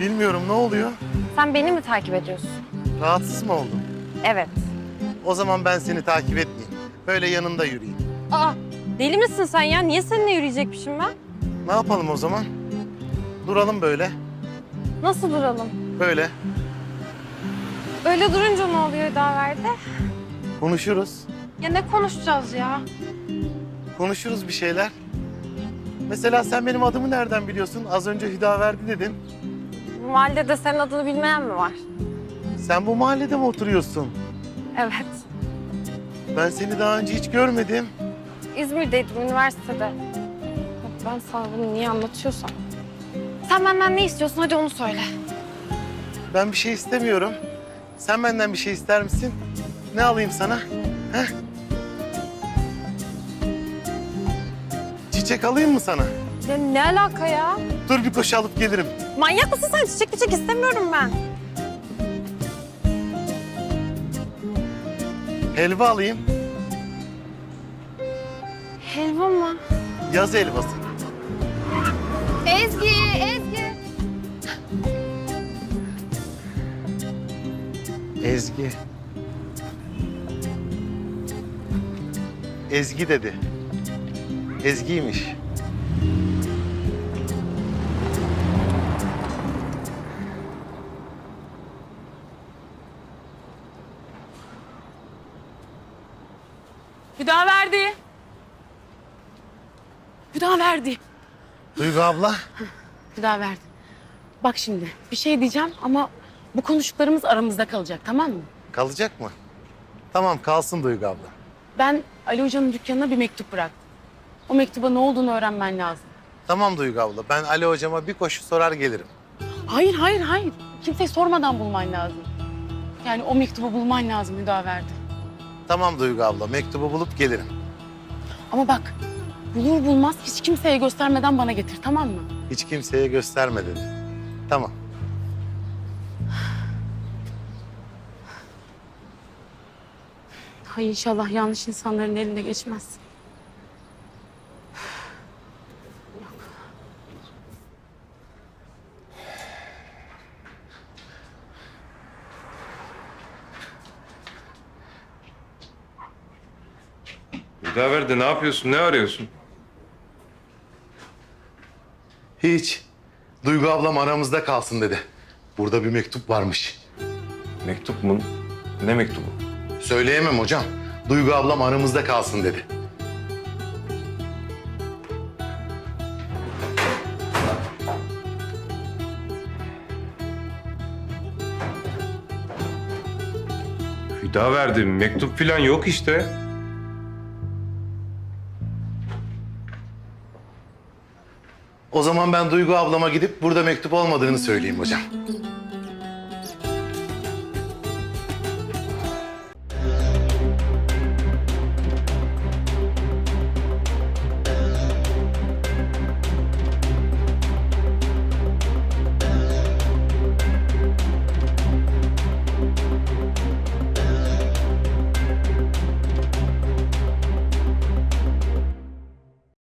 Bilmiyorum ne oluyor? Sen beni mi takip ediyorsun? Rahatsız mı oldun? Evet. O zaman ben seni takip etmeyeyim. Böyle yanında yürüyeyim. Aa, deli misin sen ya? Niye seninle yürüyecekmişim ben? Ne yapalım o zaman? Duralım böyle. Nasıl duralım? Böyle. Öyle durunca ne oluyor Daver'de? Konuşuruz. Ya ne konuşacağız ya? Konuşuruz bir şeyler. Mesela sen benim adımı nereden biliyorsun? Az önce Hüdaverdi dedin. Bu mahallede senin adını bilmeyen mi var? Sen bu mahallede mi oturuyorsun? Evet. Ben seni daha önce hiç görmedim. İzmir'deydim, üniversitede. Bak Ben sana bunu niye anlatıyorsam. Sen benden ne istiyorsun? Hadi onu söyle. Ben bir şey istemiyorum. Sen benden bir şey ister misin? Ne alayım sana? Heh? Çiçek alayım mı sana? Ya ne alaka ya? Dur bir koşu alıp gelirim. Manyak mısın sen? Çiçek çiçek istemiyorum ben. Helva alayım. Helva mı? Yaz helvası. Ezgi, Ezgi. Ezgi. Ezgi dedi. Ezgi'ymiş. Hüdaverdi. Hüdaverdi. Duygu abla. Hüdaverdi. Bak şimdi bir şey diyeceğim ama bu konuştuklarımız aramızda kalacak tamam mı? Kalacak mı? Tamam kalsın Duygu abla. Ben Ali Hoca'nın dükkanına bir mektup bıraktım. O mektuba ne olduğunu öğrenmen lazım. Tamam Duygu abla. Ben Ali hocama bir koşu sorar gelirim. Hayır, hayır, hayır. Kimseye sormadan bulman lazım. Yani o mektubu bulman lazım Hüdaverdi. Tamam Duygu abla. Mektubu bulup gelirim. Ama bak bulur bulmaz hiç kimseye göstermeden bana getir tamam mı? Hiç kimseye gösterme dedi. Tamam. Hay inşallah yanlış insanların eline geçmez. Hüdaverdi ne yapıyorsun? Ne arıyorsun? Hiç. Duygu ablam aramızda kalsın dedi. Burada bir mektup varmış. Mektup mu? Ne mektubu? Söyleyemem hocam. Duygu ablam aramızda kalsın dedi. Hüdaverdi mektup falan yok işte. O zaman ben Duygu ablama gidip burada mektup olmadığını söyleyeyim hocam.